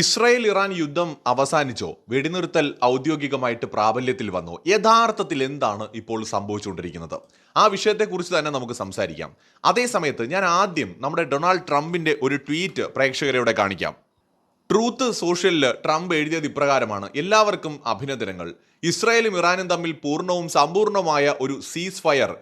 Israel Iran യുദ്ധം അവസാനിച്ചോ? വെടിനിർത്തൽ ഔദ്യോഗികമായിട്ട് പ്രാബല്യത്തിൽ വന്നോ? യഥാർത്ഥത്തിൽ എന്താണ് ഇപ്പോൾ സംഭവിച്ചുകൊണ്ടിരിക്കുന്നത്? ആ വിഷയത്തെക്കുറിച്ച് തന്നെ നമുക്ക് സംസാരിക്കാം. അതേസമയത്ത് ഞാൻ ആദ്യം നമ്മുടെ ഡൊണാൾഡ് ട്രംപിന്റെ ഒരു ട്വീറ്റ് പ്രേക്ഷകരോടെ കാണിക്കാം. ട്രൂത്ത് സോഷ്യലിൽ ട്രംപ് എഴുതിയത് ഇപ്രകാരമാണ്. എല്ലാവർക്കും അഭിനന്ദനങ്ങൾ. ഇസ്രായേലും ഇറാനും തമ്മിൽ പൂർണവും സമ്പൂർണമായ ഒരു സീസ് ഫയർ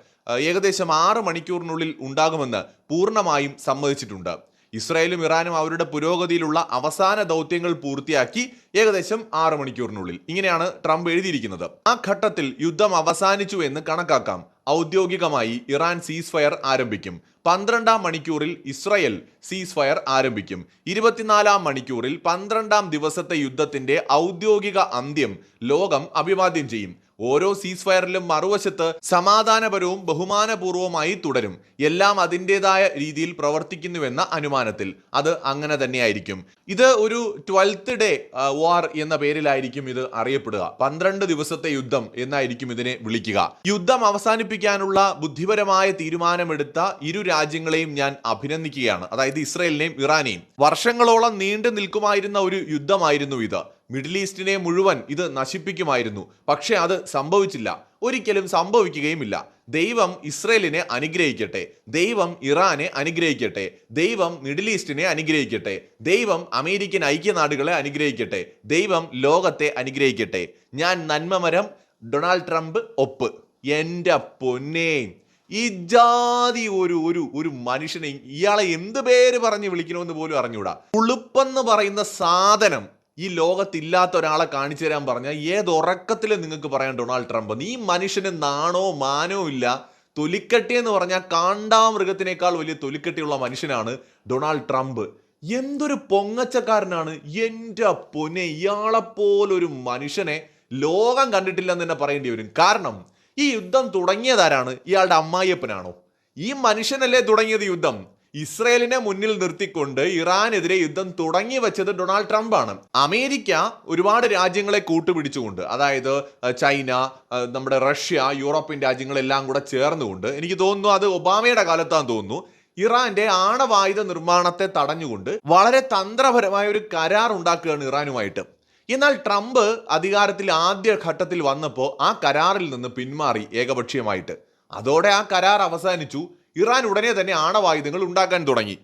ഏകദേശം ആറ് മണിക്കൂറിനുള്ളിൽ ഉണ്ടാകുമെന്ന് പൂർണമായും സമ്മതിച്ചിട്ടുണ്ട്. ഇസ്രായേലും ഇറാനും അവരുടെ പുരോഗതിയിലുള്ള അവസാന ദൗത്യങ്ങൾ പൂർത്തിയാക്കി ഏകദേശം ആറ് മണിക്കൂറിനുള്ളിൽ. ഇങ്ങനെയാണ് ട്രംപ് എഴുതിയിരിക്കുന്നത്. ആ ഘട്ടത്തിൽ യുദ്ധം അവസാനിച്ചു എന്ന് കണക്കാക്കാം. ഔദ്യോഗികമായി ഇറാൻ സീസ് ഫയർ ആരംഭിക്കും. പന്ത്രണ്ടാം മണിക്കൂറിൽ ഇസ്രയേൽ സീസ് ഫയർ ആരംഭിക്കും. ഇരുപത്തിനാലാം മണിക്കൂറിൽ പന്ത്രണ്ടാം ദിവസത്തെ യുദ്ധത്തിന്റെ ഔദ്യോഗിക അന്ത്യം ലോകം അഭിവാദ്യം ചെയ്യും. ഓരോ സീസ് ഫയറിലും മറുവശത്ത് സമാധാനപരവും ബഹുമാനപൂർവമായി തുടരും. എല്ലാം അതിന്റെതായ രീതിയിൽ പ്രവർത്തിക്കുന്നുവെന്ന അനുമാനത്തിൽ അത് അങ്ങനെ തന്നെയായിരിക്കും. ഇത് ഒരു ട്വൽത്ത് ഡേ വാർ എന്ന പേരിലായിരിക്കും ഇത് അറിയപ്പെടുക. പന്ത്രണ്ട് ദിവസത്തെ യുദ്ധം എന്നായിരിക്കും ഇതിനെ വിളിക്കുക. യുദ്ധം അവസാനിപ്പിക്കാനുള്ള ബുദ്ധിപരമായ തീരുമാനമെടുത്ത ഇരു രാജ്യങ്ങളെയും ഞാൻ അഭിനന്ദിക്കുകയാണ്. അതായത് ഇസ്രയേലിനെയും ഇറാനെയും. വർഷങ്ങളോളം നീണ്ടു നിൽക്കുമായിരുന്ന ഒരു യുദ്ധമായിരുന്നു ഇത്. മിഡിൽ ഈസ്റ്റിനെ മുഴുവൻ ഇത് നശിപ്പിക്കുമായിരുന്നു. പക്ഷേ അത് സംഭവിച്ചില്ല. ഒരിക്കലും സംഭവിക്കുകയുമില്ല. ദൈവം ഇസ്രയേലിനെ അനുഗ്രഹിക്കട്ടെ. ദൈവം ഇറാനെ അനുഗ്രഹിക്കട്ടെ. ദൈവം മിഡിൽ ഈസ്റ്റിനെ അനുഗ്രഹിക്കട്ടെ. ദൈവം അമേരിക്കൻ ഐക്യനാടുകളെ അനുഗ്രഹിക്കട്ടെ. ദൈവം ലോകത്തെ അനുഗ്രഹിക്കട്ടെ. ഞാൻ നന്മമരം ഡൊണാൾഡ് ട്രംപ് ഒപ്പ്. എന്റെ പൊന്നേ. ഈ ജാതി ഒരു ഒരു ഒരു മനുഷ്യനെ ഇയാളെ എന്ത് പേര് പറഞ്ഞ് വിളിക്കണമെന്ന് പോലും അറിഞ്ഞൂടാ ഉളുപ്പെന്ന് പറയുന്ന സാധനം ഈ ലോകത്തില്ലാത്ത ഒരാളെ കാണിച്ചു തരാൻ പറഞ്ഞാൽ ഏതൊറക്കത്തിൽ നിങ്ങൾക്ക് പറയാൻ ഡൊണാൾഡ് ട്രംപ്. നീ മനുഷ്യന് നാണോ മാനോ ഇല്ല. തൊലിക്കട്ടി എന്ന് പറഞ്ഞാൽ കാണ്ടാമൃഗത്തിനേക്കാൾ വലിയ തൊലിക്കട്ടിയുള്ള മനുഷ്യനാണ് ഡൊണാൾഡ് ട്രംപ്. എന്തൊരു പൊങ്ങച്ചക്കാരനാണ് എന്റെ പൊന്നെ. ഇയാളെപ്പോലൊരു മനുഷ്യനെ ലോകം കണ്ടിട്ടില്ലെന്ന് തന്നെ പറയേണ്ടി വരും. കാരണം ഈ യുദ്ധം തുടങ്ങിയതാരാണ് ഇയാളുടെ അമ്മായിയപ്പനാണോ? ഈ മനുഷ്യനല്ലേ തുടങ്ങിയത് യുദ്ധം? ഇസ്രയേലിനെ മുന്നിൽ നിർത്തിക്കൊണ്ട് ഇറാനെതിരെ യുദ്ധം തുടങ്ങി വെച്ചത് ഡൊണാൾഡ് ട്രംപ് ആണ് അമേരിക്ക ഒരുപാട് രാജ്യങ്ങളെ കൂട്ടുപിടിച്ചുകൊണ്ട് അതായത് ചൈന നമ്മുടെ റഷ്യ യൂറോപ്യൻ രാജ്യങ്ങളെല്ലാം കൂടെ ചേർന്നുകൊണ്ട് എനിക്ക് തോന്നുന്നു അത് ഒബാമയുടെ കാലത്താന്ന് തോന്നുന്നു ഇറാന്റെ ആണവായുധ നിർമ്മാണത്തെ തടഞ്ഞുകൊണ്ട് വളരെ തന്ത്രപരമായ ഒരു കരാർ ഉണ്ടാക്കുകയാണ് ഇറാനുമായിട്ട്. എന്നാൽ ട്രംപ് അധികാരത്തിൽ ആദ്യ ഘട്ടത്തിൽ വന്നപ്പോൾ ആ കരാറിൽ നിന്ന് പിന്മാറി ഏകപക്ഷീയമായിട്ട്. അതോടെ ആ കരാർ അവസാനിച്ചു. ഇറാൻ ഉടനെ തന്നെ ആണവായുധങ്ങൾ ഉണ്ടാക്കാൻ തുടങ്ങി.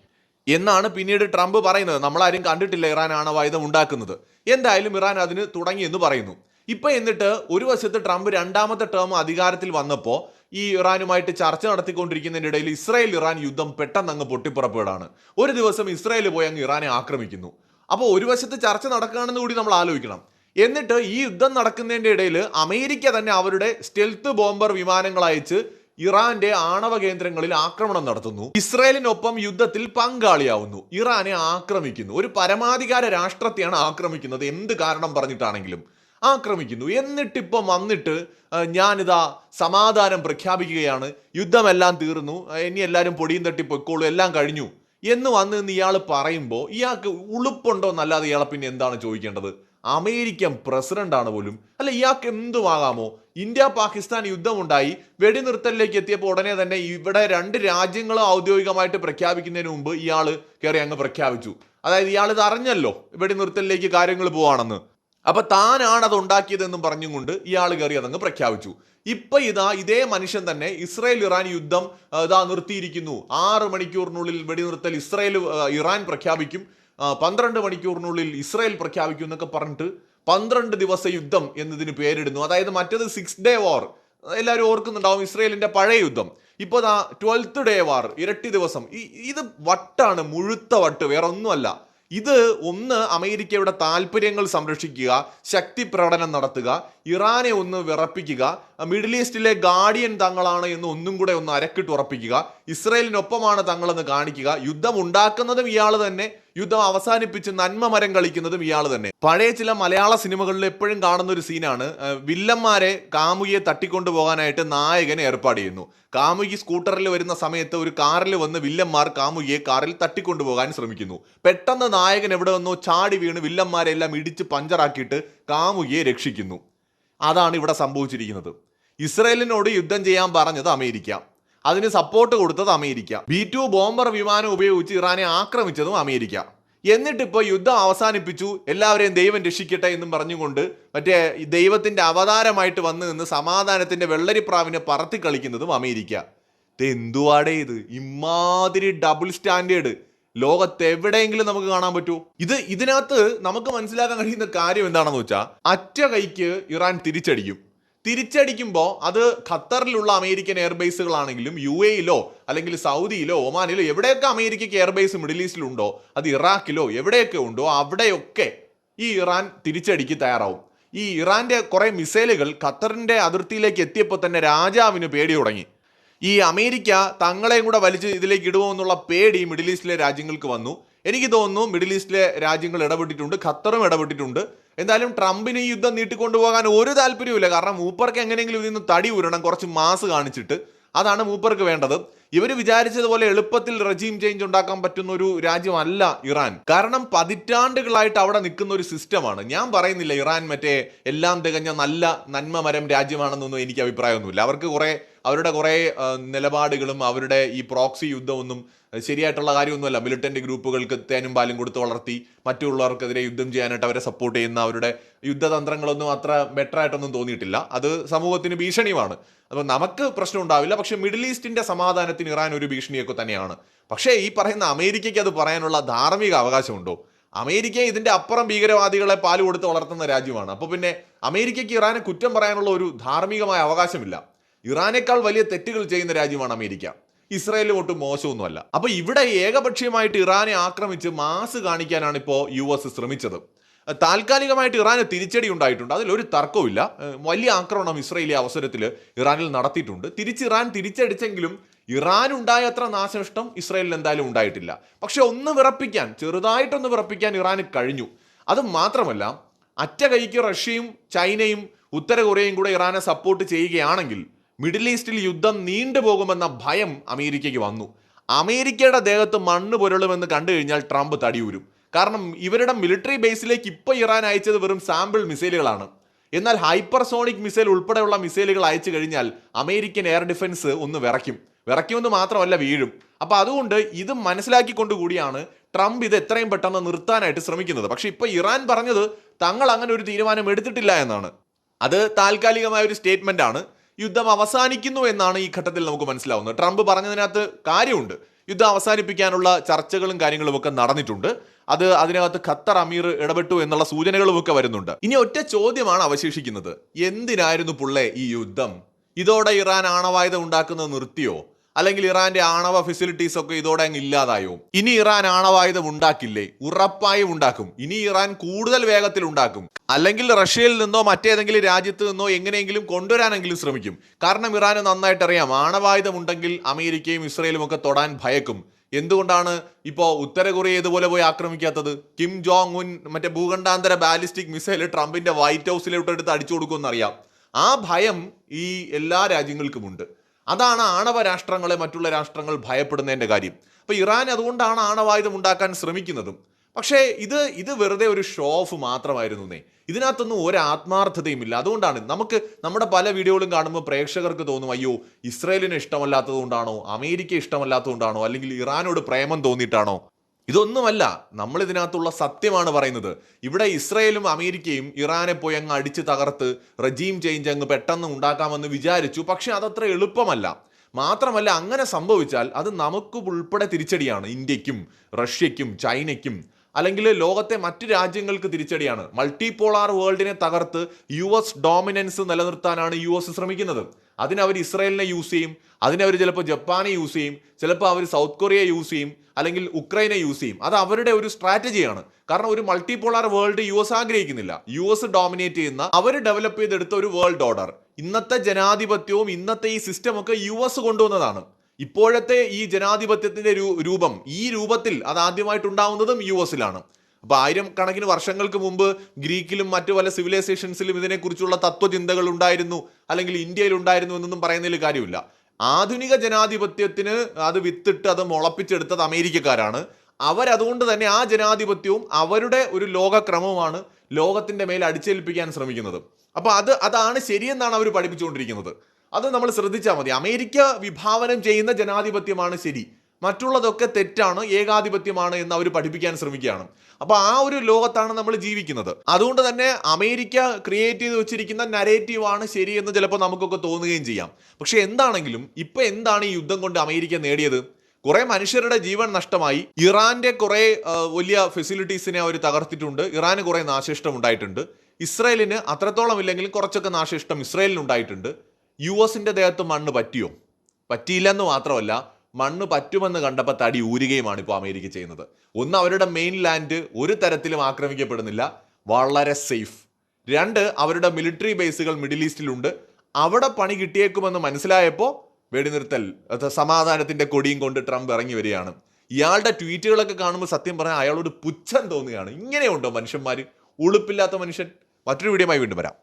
എന്നാണ് പിന്നീട് ട്രംപ് പറയുന്നത്. നമ്മളാരും കണ്ടിട്ടില്ല ഇറാൻ ആണവായുധം ഉണ്ടാക്കുന്നത്. എന്തായാലും ഇറാൻ അതിന് തുടങ്ങി എന്ന് പറയുന്നു. ഇപ്പൊ എന്നിട്ട് ഒരു വശത്ത് ട്രംപ് രണ്ടാമത്തെ ടേം അധികാരത്തിൽ വന്നപ്പോൾ ഈ ഇറാനുമായിട്ട് ചർച്ച നടത്തിക്കൊണ്ടിരിക്കുന്നതിനിടയിൽ ഇസ്രായേൽ ഇറാൻ യുദ്ധം പെട്ടെന്ന് അങ്ങ് പൊട്ടിപ്പുറപ്പെടാണ് ഒരു ദിവസം ഇസ്രായേൽ പോയി അങ്ങ് ഇറാനെ ആക്രമിക്കുന്നു. അപ്പോൾ ഒരു വശത്ത് ചർച്ച നടക്കുകയാണെന്ന് കൂടി നമ്മൾ ആലോചിക്കണം. എന്നിട്ട് ഈ യുദ്ധം നടക്കുന്നതിന്റെ ഇടയിൽ അമേരിക്ക തന്നെ അവരുടെ സ്റ്റെൽത്ത് ബോംബർ വിമാനങ്ങൾ അയച്ച് ഇറാന്റെ ആണവ കേന്ദ്രങ്ങളിൽ ആക്രമണം നടത്തുന്നു. ഇസ്രയേലിനൊപ്പം യുദ്ധത്തിൽ പങ്കാളിയാവുന്നു. ഇറാനെ ആക്രമിക്കുന്നു. ഒരു പരമാധികാര രാഷ്ട്രത്തെയാണ് ആക്രമിക്കുന്നത്. എന്ത് കാരണം പറഞ്ഞിട്ടാണെങ്കിലും ആക്രമിക്കുന്നു. എന്നിട്ടിപ്പം വന്നിട്ട് ഞാനിതാ സമാധാനം പ്രഖ്യാപിക്കുകയാണ്. യുദ്ധമെല്ലാം തീർന്നു. ഇനി എല്ലാവരും പൊടിയും തട്ടി പൊയ്ക്കോളൂ. എല്ലാം കഴിഞ്ഞു. എന്ന് വന്ന് ഇയാൾ പറയുമ്പോൾ ഇയാൾക്ക് ഉളുപ്പുണ്ടോ എന്നല്ലാതെ ഇയാളെ പിന്നെ എന്താണ് ചോദിക്കേണ്ടത്? അമേരിക്കൻ പ്രസിഡന്റാണ് പോലും. അല്ല ഇയാൾക്ക് എന്തുമാകാമോ ഇന്ത്യ പാകിസ്ഥാൻ യുദ്ധമുണ്ടായി. വെടിനിർത്തലിലേക്ക് എത്തിയപ്പോൾ ഉടനെ തന്നെ ഇവിടെ രണ്ട് രാജ്യങ്ങളും ഔദ്യോഗികമായിട്ട് പ്രഖ്യാപിക്കുന്നതിന് മുമ്പ് ഇയാൾ കയറി അങ്ങ് പ്രഖ്യാപിച്ചു. അതായത് ഇയാൾ ഇത് അറിഞ്ഞല്ലോ വെടിനിർത്തലിലേക്ക് കാര്യങ്ങൾ പോവാണെന്ന്. അപ്പൊ താനാണ് അത് ഉണ്ടാക്കിയതെന്നും പറഞ്ഞുകൊണ്ട് ഇയാൾ കയറി അതങ്ങ് പ്രഖ്യാപിച്ചു. ഇപ്പൊ ഇതാ ഇതേ മനുഷ്യൻ തന്നെ ഇസ്രായേൽ ഇറാൻ യുദ്ധം ഇതാ നിർത്തിയിരിക്കുന്നു. ആറ് മണിക്കൂറിനുള്ളിൽ വെടിനിർത്തൽ ഇസ്രായേൽ ഇറാൻ പ്രഖ്യാപിക്കും. പന്ത്രണ്ട് മണിക്കൂറിനുള്ളിൽ ഇസ്രായേൽ പ്രഖ്യാപിക്കും എന്നൊക്കെ പറഞ്ഞിട്ട് പന്ത്രണ്ട് ദിവസ യുദ്ധം എന്നതിന് പേരിടുന്നു. അതായത് മറ്റത് സിക്സ് ഡേ വാർ എല്ലാവരും ഓർക്കുന്നുണ്ടാവും ഇസ്രായേലിന്റെ പഴയ യുദ്ധം. ഇപ്പോൾ ദാ ട്വൽത്ത് ഡേ വാർ ഇരട്ടി ദിവസം. ഇത് വട്ടാണ് മുഴുത്ത വട്ട് വേറെ ഒന്നുമല്ല ഇത് ഒന്ന് അമേരിക്കയുടെ താല്പര്യങ്ങൾ സംരക്ഷിക്കുക ശക്തി പ്രകടനം നടത്തുക ഇറാനെ ഒന്ന് വിറപ്പിക്കുക മിഡിൽ ഈസ്റ്റിലെ ഗാർഡിയൻ തങ്ങളാണ് എന്ന് ഒന്നും കൂടെ ഒന്ന് അരക്കിട്ട് ഉറപ്പിക്കുക ഇസ്രയേലിനൊപ്പമാണ് തങ്ങളെന്ന് കാണിക്കുക യുദ്ധം ഉണ്ടാക്കുന്നതും ഇയാൾ തന്നെ യുദ്ധം അവസാനിപ്പിച്ച് നന്മ മരം കളിക്കുന്നതും ഇയാൾ തന്നെ. പഴയ ചില മലയാള സിനിമകളിൽ എപ്പോഴും കാണുന്ന ഒരു സീനാണ് വില്ലന്മാരെ കാമുകിയെ തട്ടിക്കൊണ്ടു പോകാനായിട്ട് നായകൻ ഏർപ്പാട് ചെയ്യുന്നു. കാമുകി സ്കൂട്ടറിൽ വരുന്ന സമയത്ത് ഒരു കാറിൽ വന്ന് വില്ലന്മാർ കാമുകിയെ കാറിൽ തട്ടിക്കൊണ്ടു പോകാൻ ശ്രമിക്കുന്നു. പെട്ടെന്ന് നായകൻ എവിടെ വന്നോ ചാടി വീണ് വില്ലന്മാരെല്ലാം ഇടിച്ച് പഞ്ചറാക്കിയിട്ട് കാമുകിയെ രക്ഷിക്കുന്നു. അതാണ് ഇവിടെ സംഭവിച്ചിരിക്കുന്നത്. ഇസ്രയേലിനോട് യുദ്ധം ചെയ്യാൻ പറഞ്ഞത് അമേരിക്ക. അതിന് സപ്പോർട്ട് കൊടുത്തത് അമേരിക്ക. ബി ടു ബോംബർ വിമാനം ഉപയോഗിച്ച് ഇറാനെ ആക്രമിച്ചതും അമേരിക്ക. എന്നിട്ടിപ്പോൾ യുദ്ധം അവസാനിപ്പിച്ചു. എല്ലാവരെയും ദൈവം രക്ഷിക്കട്ടെ എന്നും പറഞ്ഞുകൊണ്ട് മറ്റേ ദൈവത്തിന്റെ അവതാരമായിട്ട് വന്ന് നിന്ന് സമാധാനത്തിന്റെ വെള്ളരിപ്രാവിനെ പറത്തി കളിക്കുന്നതും അമേരിക്ക. എന്തുവാടേ ഇത്? ഇമാതിരി ഡബിൾ സ്റ്റാൻഡേർഡ് ലോകത്ത് എവിടെയെങ്കിലും നമുക്ക് കാണാൻ പറ്റൂ? ഇത് ഇതിനകത്ത് നമുക്ക് മനസ്സിലാക്കാൻ കഴിയുന്ന കാര്യം എന്താണെന്ന് വെച്ചാൽ അറ്റ കൈക്ക് ഇറാൻ തിരിച്ചടിക്കും. തിരിച്ചടിക്കുമ്പോൾ അത് ഖത്തറിലുള്ള അമേരിക്കൻ എയർബേസുകളാണെങ്കിലും യു എയിലോ അല്ലെങ്കിൽ സൗദിയിലോ ഒമാനിലോ എവിടെയൊക്കെ അമേരിക്കയ്ക്ക് എയർബേസ് മിഡിൽ ഈസ്റ്റിലുണ്ടോ അത് ഇറാഖിലോ എവിടെയൊക്കെ ഉണ്ടോ അവിടെയൊക്കെ ഈ ഇറാൻ തിരിച്ചടിക്ക് തയ്യാറാവും. ഈ ഇറാന്റെ കുറെ മിസൈലുകൾ ഖത്തറിന്റെ അതിർത്തിയിലേക്ക് എത്തിയപ്പോൾ തന്നെ രാജാവിന് പേടി തുടങ്ങി. ഈ അമേരിക്ക തങ്ങളെയും കൂടെ വലിച്ച് ഇതിലേക്ക് ഇടുമോ എന്നുള്ള പേടി മിഡിൽ ഈസ്റ്റിലെ രാജ്യങ്ങൾക്ക് വന്നു. എനിക്ക് തോന്നുന്നു മിഡിൽ ഈസ്റ്റിലെ രാജ്യങ്ങൾ ഇടപെട്ടിട്ടുണ്ട് ഖത്തറും ഇടപെട്ടിട്ടുണ്ട്. എന്തായാലും ട്രംപിന് ഈ യുദ്ധം നീട്ടിക്കൊണ്ടുപോകാൻ ഒരു താല്പര്യവുമില്ല. കാരണം മൂപ്പർക്ക് എങ്ങനെയെങ്കിലും ഇതിൽ നിന്ന് തടി ഉരണം കുറച്ച് മാസ് കാണിച്ചിട്ട് അതാണ് മൂപ്പർക്ക് വേണ്ടത്. ഇവർ വിചാരിച്ചതുപോലെ എളുപ്പത്തിൽ റജീം ചേഞ്ച് ഉണ്ടാക്കാൻ പറ്റുന്ന ഒരു രാജ്യമല്ല ഇറാൻ. കാരണം പതിറ്റാണ്ടുകളായിട്ട് അവിടെ നിൽക്കുന്ന ഒരു സിസ്റ്റമാണ് ഞാൻ പറയുന്നില്ല ഇറാൻ മറ്റേ എല്ലാം തികഞ്ഞ നല്ല നന്മമരം രാജ്യമാണെന്നൊന്നും എനിക്ക് അഭിപ്രായമൊന്നുമില്ല. അവർക്ക് കുറെ അവരുടെ കുറേ നിലപാടുകളും അവരുടെ ഈ പ്രോക്സി യുദ്ധമൊന്നും ശരിയായിട്ടുള്ള കാര്യമൊന്നുമല്ല. മിലിറ്റന്റ് ഗ്രൂപ്പുകൾക്ക് തേനും പാലും കൊടുത്ത് വളർത്തി മറ്റുള്ളവർക്കെതിരെ യുദ്ധം ചെയ്യാനായിട്ട് അവരെ സപ്പോർട്ട് ചെയ്യുന്ന അവരുടെ യുദ്ധതന്ത്രങ്ങളൊന്നും അത്ര ബെറ്റർ ആയിട്ടൊന്നും തോന്നിയിട്ടില്ല. അത് സമൂഹത്തിന് ഭീഷണിയുമാണ്. അപ്പോൾ നമുക്ക് പ്രശ്നം ഉണ്ടാവില്ല. പക്ഷേ മിഡിൽ ഈസ്റ്റിന്റെ സമാധാനത്തിന് ഇറാൻ ഒരു ഭീഷണിയൊക്കെ തന്നെയാണ്. പക്ഷേ ഈ പറയുന്ന അമേരിക്കയ്ക്ക് അത് പറയാനുള്ള ധാർമ്മിക അവകാശമുണ്ടോ? അമേരിക്ക ഇതിന്റെ അപ്പുറം ഭീകരവാദികളെ പാൽ കൊടുത്ത് വളർത്തുന്ന രാജ്യമാണ്. അപ്പോൾ പിന്നെ അമേരിക്കയ്ക്ക് ഇറാനെ കുറ്റം പറയാനുള്ള ഒരു ധാർമ്മികമായ അവകാശമില്ല. ഇറാനേക്കാൾ വലിയ തെറ്റുകൾ ചെയ്യുന്ന രാജ്യമാണ് അമേരിക്ക. ഇസ്രായേലും ഒട്ടും മോശമൊന്നുമല്ല. അപ്പൊ ഇവിടെ ഏകപക്ഷീയമായിട്ട് ഇറാനെ ആക്രമിച്ച് മാസ് കാണിക്കാനാണ് ഇപ്പോൾ യു എസ് ശ്രമിച്ചത്. താൽക്കാലികമായിട്ട് ഇറാന് തിരിച്ചടി ഉണ്ടായിട്ടുണ്ട്. അതിലൊരു തർക്കവുമില്ല. ഏഹ് വലിയ ആക്രമണം ഇസ്രയേലി അവസരത്തിൽ ഇറാനിൽ നടത്തിയിട്ടുണ്ട്. തിരിച്ച് ഇറാൻ തിരിച്ചടിച്ചെങ്കിലും ഇറാൻ ഉണ്ടായ അത്ര നാശനഷ്ടം ഇസ്രയേലിൽ എന്തായാലും ഉണ്ടായിട്ടില്ല. പക്ഷെ ഒന്ന് വിറപ്പിക്കാൻ ചെറുതായിട്ടൊന്ന് വിറപ്പിക്കാൻ ഇറാന് കഴിഞ്ഞു. അത് മാത്രമല്ല അറ്റ കൈക്ക് റഷ്യയും ചൈനയും ഉത്തര കൊറിയയും കൂടെ ഇറാനെ സപ്പോർട്ട് ചെയ്യുകയാണെങ്കിൽ മിഡിൽ ഈസ്റ്റിൽ യുദ്ധം നീണ്ടുപോകുമെന്ന ഭയം അമേരിക്കയ്ക്ക് വന്നു. അമേരിക്കയുടെ ദേഹത്ത് മണ്ണ് പുരളുമെന്ന് കണ്ടു കഴിഞ്ഞാൽ ട്രംപ് തടിയൂരും കാരണം ഇവരുടെ മിലിറ്ററി ബേസിലേക്ക് ഇപ്പോൾ ഇറാൻ അയച്ചത് വെറും സാമ്പിൾ മിസൈലുകളാണ്. എന്നാൽ ഹൈപ്പർസോണിക് മിസൈൽ ഉൾപ്പെടെയുള്ള മിസൈലുകൾ അയച്ചു കഴിഞ്ഞാൽ അമേരിക്കൻ എയർ ഡിഫൻസ് ഒന്ന് വിറയ്ക്കും. വിറയ്ക്കുമെന്ന് മാത്രമല്ല വീഴും. അപ്പോൾ അതുകൊണ്ട് ഇത് മനസ്സിലാക്കിക്കൊണ്ടുകൂടിയാണ് ട്രംപ് ഇത് എത്രയും പെട്ടെന്ന് നിർത്താനായിട്ട് ശ്രമിക്കുന്നത്. പക്ഷെ ഇപ്പൊ ഇറാൻ പറഞ്ഞത് തങ്ങൾ അങ്ങനെ ഒരു തീരുമാനം എടുത്തിട്ടില്ല എന്നാണ്. അത് താൽക്കാലികമായ ഒരു സ്റ്റേറ്റ്മെന്റ് ആണ്. യുദ്ധം അവസാനിക്കുന്നു എന്നാണ് ഈ ഘട്ടത്തിൽ നമുക്ക് മനസ്സിലാവുന്നത്. ട്രംപ് പറഞ്ഞതിനകത്ത് കാര്യമുണ്ട്. യുദ്ധം അവസാനിപ്പിക്കാനുള്ള ചർച്ചകളും കാര്യങ്ങളും ഒക്കെ നടന്നിട്ടുണ്ട്. അത് അതിനകത്ത് ഖത്തർ അമീർ ഇടപെട്ടു എന്നുള്ള സൂചനകളും ഒക്കെ വരുന്നുണ്ട്. ഇനി ഒറ്റ ചോദ്യമാണ് അവശേഷിക്കുന്നത്. എന്തിനായിരുന്നു പുള്ളേ ഈ യുദ്ധം? ഇതോടെ ഇറാൻ ആണവായുധം ഉണ്ടാക്കുന്നത് നിർത്തിയോ? അല്ലെങ്കിൽ ഇറാന്റെ ആണവ ഫെസിലിറ്റീസ് ഒക്കെ ഇതോടെ അങ്ങ് ഇല്ലാതായോ? ഇനി ഇറാൻ ആണവായുധം ഉണ്ടാക്കില്ലേ? ഉറപ്പായും ഉണ്ടാക്കും. ഇനി ഇറാൻ കൂടുതൽ വേഗത്തിൽ ഉണ്ടാക്കും. അല്ലെങ്കിൽ റഷ്യയിൽ നിന്നോ മറ്റേതെങ്കിലും രാജ്യത്ത് നിന്നോ എങ്ങനെയെങ്കിലും കൊണ്ടുവരാനെങ്കിലും ശ്രമിക്കും. കാരണം ഇറാന് നന്നായിട്ട് അറിയാം ആണവായുധം ഉണ്ടെങ്കിൽ അമേരിക്കയും ഇസ്രയേലും ഒക്കെ തൊടാൻ ഭയക്കും. എന്തുകൊണ്ടാണ് ഇപ്പോൾ ഉത്തര കൊറിയ ഇതുപോലെ പോയി ആക്രമിക്കാത്തത്? കിം ജോങ് ഉൻ മറ്റേ ഭൂഖണ്ഡാന്തര ബാലിസ്റ്റിക് മിസൈൽ ട്രംപിന്റെ വൈറ്റ് ഹൗസിലോട്ട് എടുത്ത് അടിച്ചു കൊടുക്കുമെന്ന് അറിയാം. ആ ഭയം ഈ എല്ലാ രാജ്യങ്ങൾക്കുമുണ്ട്. അതാണ് ആണവ രാഷ്ട്രങ്ങളെ മറ്റുള്ള രാഷ്ട്രങ്ങൾ ഭയപ്പെടുന്നതിന്റെ കാര്യം. അപ്പോൾ ഇറാൻ അതുകൊണ്ടാണ് ആണവായുധം ഉണ്ടാക്കാൻ ശ്രമിക്കുന്നതും. പക്ഷേ ഇത് ഇത് വെറുതെ ഒരു ഷോ ഓഫ് മാത്രമായിരുന്നു നേ ഇതിനകത്തൊന്നും ഒരു ആത്മാർത്ഥതയുമില്ല അതുകൊണ്ടാണ് നമുക്ക് നമ്മുടെ പല വീഡിയോകളും കാണുമ്പോൾ പ്രേക്ഷകർക്ക് തോന്നും അയ്യോ ഇസ്രയേലിന് ഇഷ്ടമല്ലാത്തത് കൊണ്ടാണോ അമേരിക്ക ഇഷ്ടമല്ലാത്തത് കൊണ്ടാണോ അല്ലെങ്കിൽ ഇറാനോട് പ്രേമം തോന്നിയിട്ടാണോ? ഇതൊന്നുമല്ല നമ്മൾ ഇതിനകത്തുള്ള സത്യമാണ് പറയുന്നത്. ഇവിടെ ഇസ്രയേലും അമേരിക്കയും ഇറാനെ പോയി അങ്ങ് അടിച്ച് തകർത്ത് റജീം ചേഞ്ച് അങ്ങ് പെട്ടെന്ന് ഉണ്ടാക്കാമെന്ന് വിചാരിച്ചു. പക്ഷെ അതത്ര എളുപ്പമല്ല. മാത്രമല്ല അങ്ങനെ സംഭവിച്ചാൽ അത് നമുക്ക് ഉൾപ്പെടെ തിരിച്ചടിയാണ്. ഇന്ത്യക്കും റഷ്യയ്ക്കും ചൈനയ്ക്കും അല്ലെങ്കിൽ ലോകത്തെ മറ്റു രാജ്യങ്ങൾക്ക് തിരിച്ചടിയാണ്. മൾട്ടിപോളാർ വേൾഡിനെ തകർത്ത് യു എസ് ഡോമിനൻസ് നിലനിർത്താനാണ് യു എസ് ശ്രമിക്കുന്നത്. അതിനവർ ഇസ്രയേലിനെ യൂസ് ചെയ്യും. അതിനവർ ചിലപ്പോൾ ജപ്പാനെ യൂസ് ചെയ്യും. ചിലപ്പോൾ അവർ സൗത്ത് കൊറിയ യൂസ് ചെയ്യും. അല്ലെങ്കിൽ ഉക്രൈനെ യൂസ് ചെയ്യും. അത് അവരുടെ ഒരു സ്ട്രാറ്റജിയാണ് കാരണം ഒരു മൾട്ടിപോളാർ വേൾഡ് യു എസ് ആഗ്രഹിക്കുന്നില്ല. യു എസ് ഡോമിനേറ്റ് ചെയ്യുന്ന അവർ ഡെവലപ്പ് ചെയ്തെടുത്ത ഒരു വേൾഡ് ഓർഡർ ഇന്നത്തെ ജനാധിപത്യവും ഇന്നത്തെ ഈ സിസ്റ്റമൊക്കെ യു എസ് കൊണ്ടുവന്നതാണ്. ഇപ്പോഴത്തെ ഈ ജനാധിപത്യത്തിന്റെ രൂപം ഈ രൂപത്തിൽ അത് ആദ്യമായിട്ടുണ്ടാവുന്നതും യു എസിലാണ്. അപ്പോൾ ആയിരം കണക്കിന് വർഷങ്ങൾക്ക് മുമ്പ് ഗ്രീക്കിലും മറ്റു പല സിവിലൈസേഷൻസിലും ഇതിനെക്കുറിച്ചുള്ള തത്വചിന്തകൾ ഉണ്ടായിരുന്നു അല്ലെങ്കിൽ ഇന്ത്യയിൽ ഉണ്ടായിരുന്നു എന്നൊന്നും പറയുന്നതിൽ കാര്യമില്ല. ആധുനിക ജനാധിപത്യത്തിന് അത് വിത്തിട്ട് അത് മുളപ്പിച്ചെടുത്തത് അമേരിക്കക്കാരാണ്. അവരതുകൊണ്ട് തന്നെ ആ ജനാധിപത്യവും അവരുടെ ഒരു ലോകക്രമവുമാണ് ലോകത്തിന്റെ മേൽ അടിച്ചേൽപ്പിക്കാൻ ശ്രമിക്കുന്നത്. അപ്പോൾ അത് അതാണ് ശരിയെന്നാണ് അവർ പഠിപ്പിച്ചുകൊണ്ടിരിക്കുന്നത്. അത് നമ്മൾ ശ്രദ്ധിച്ചാൽ മതി. അമേരിക്ക വിഭാവനം ചെയ്യുന്ന ജനാധിപത്യമാണ് ശരി. മറ്റുള്ളതൊക്കെ തെറ്റാണ് ഏകാധിപത്യമാണ് എന്ന് അവർ പഠിപ്പിക്കാൻ ശ്രമിക്കുകയാണ്. അപ്പോൾ ആ ഒരു ലോകത്താണ് നമ്മൾ ജീവിക്കുന്നത്. അതുകൊണ്ട് തന്നെ അമേരിക്ക ക്രിയേറ്റ് ചെയ്ത് വെച്ചിരിക്കുന്ന നരേറ്റീവാണ് ശരിയെന്ന് ചിലപ്പോൾ നമുക്കൊക്കെ തോന്നുകയും ചെയ്യാം. പക്ഷേ എന്താണെങ്കിലും ഇപ്പൊ എന്താണ് ഈ യുദ്ധം കൊണ്ട് അമേരിക്ക നേടിയത്? കുറെ മനുഷ്യരുടെ ജീവൻ നഷ്ടമായി. ഇറാന്റെ കുറെ വലിയ ഫെസിലിറ്റീസിനെ അവർ തകർത്തിട്ടുണ്ട്. ഇറാന് കുറെ നാശിഷ്ടം ഉണ്ടായിട്ടുണ്ട്. ഇസ്രയേലിന് അത്രത്തോളം ഇല്ലെങ്കിലും കുറച്ചൊക്കെ നാശിഷ്ടം ഇസ്രയേലിന് ഉണ്ടായിട്ടുണ്ട്. യു എസിന്റെ ദേഹത്ത് മണ്ണ് പറ്റിയോ? പറ്റിയില്ലെന്ന് മാത്രമല്ല മണ്ണ് പറ്റുമെന്ന് കണ്ടപ്പോൾ തടി ഊരുകയുമാണ് ഇപ്പോൾ അമേരിക്ക ചെയ്യുന്നത്. ഒന്ന് അവരുടെ മെയിൻ ലാൻഡ് ഒരു തരത്തിലും ആക്രമിക്കപ്പെടുന്നില്ല വളരെ സേഫ്. രണ്ട് അവരുടെ മിലിറ്ററി ബേസുകൾ മിഡിൽ ഈസ്റ്റിലുണ്ട്. അവിടെ പണി കിട്ടിയേക്കുമെന്ന് മനസ്സിലായപ്പോൾ വെടിനിർത്തൽ അത് സമാധാനത്തിന്റെ കൊടിയും കൊണ്ട് ട്രംപ് ഇറങ്ങി വരികയാണ്. ഇയാളുടെ ട്വീറ്റുകളൊക്കെ കാണുമ്പോൾ സത്യം പറഞ്ഞാൽ അയാളോട് പുച്ഛം തോന്നുകയാണ്. ഇങ്ങനെയുണ്ടോ മനുഷ്യന്മാർ ഉളുപ്പില്ലാത്ത മനുഷ്യൻ. മറ്റൊരു വീഡിയോമായി വീണ്ടും വരാം.